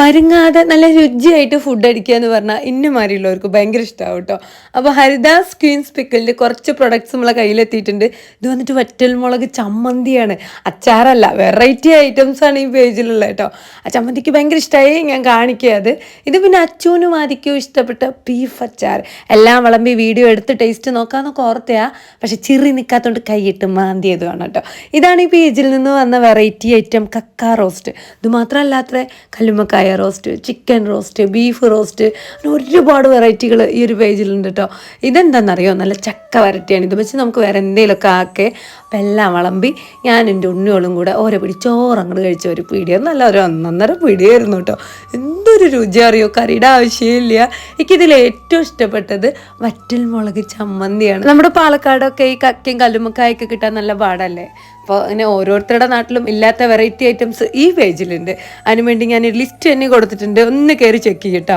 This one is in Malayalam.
മരുങ്ങാതെ നല്ല രുചിയായിട്ട് ഫുഡ് അടിക്കുക എന്ന് പറഞ്ഞാൽ ഇന്നമാരിയുള്ളവർക്ക് ഭയങ്കര ഇഷ്ടമാവും കേട്ടോ അപ്പോൾ ഹരിദാസ് ക്വീൻസ് പിക്കിളിന്റെ കുറച്ച് പ്രൊഡക്ട്സ് നമ്മളെ കയ്യിലെത്തിയിട്ടുണ്ട്. ഇത് വന്നിട്ട് വറ്റൽ മുളക് ചമ്മന്തിയാണ്. അച്ചാറല്ല വെറൈറ്റി ഐറ്റംസ് ആണ് ഈ പേജിലുള്ള കേട്ടോ ആ ചമ്മന്തിക്ക് ഭയങ്കര ഇഷ്ടമായി ഞാൻ കാണിക്കുക ഇത് പിന്നെ അച്ചൂനും ആദിക്കും ഇഷ്ടപ്പെട്ട ബീഫ് അച്ചാർ. എല്ലാം വിളമ്പി വീഡിയോ എടുത്ത് ടേസ്റ്റ് നോക്കാമെന്നൊക്കെ ഓർത്തയാ. പക്ഷെ ചിറി നിൽക്കാത്തതുകൊണ്ട് കൈയിട്ട് മാന്തിയത് വേണം കേട്ടോ ഇതാണ് ഈ പേജിൽ നിന്ന് വന്ന വെറൈറ്റി ഐറ്റം കക്ക റോസ്റ്റ് ഇത് മാത്രമല്ലാത്ത കല്ലുമ്മക്കായ roast chicken roast beef roast അങ്ങനെ ഒരുപാട് വെറൈറ്റികൾ ഈ ഒരു പേജിലുണ്ട് കേട്ടോ ഇതെന്താണെന്നറിയോ നല്ല ചക്ക വരട്ടിയാണ്. ഇത് വെച്ച് നമുക്ക് വേറെ എന്തെങ്കിലുമൊക്കെ ആക്കേ. അപ്പം എല്ലാം വിളമ്പി ഞാൻ എന്റെ ഉണ്ണിയോളും കൂടെ ഓരോ പിടി ചോറ് കഴിച്ച ഒരു പിടിയായിരുന്നു നല്ല ഒരു ഒന്നൊന്നര പിടിയായിരുന്നു കേട്ടോ എന്തൊരു രുചി അറിയോ? കറിയുടെ ആവശ്യമില്ല. എനിക്കിതിൽ ഏറ്റവും ഇഷ്ടപ്പെട്ടത് വറ്റൽ മുളക് ചമ്മന്തിയാണ്. നമ്മുടെ പാലക്കാടൊക്കെ ഈ കക്കയും കല്ലുമ്മക്കായൊക്കെ കിട്ടാൻ നല്ല പാടല്ലേ? അപ്പോൾ അങ്ങനെ ഓരോരുത്തരുടെ നാട്ടിലും ഇല്ലാത്ത വെറൈറ്റി ഐറ്റംസ് ഈ പേജിലുണ്ട് അതിനുവേണ്ടി ഞാൻ ലിസ്റ്റ് തന്നെ കൊടുത്തിട്ടുണ്ട്. ഒന്ന് കയറി ചെക്ക് ചെയ്യട്ടോ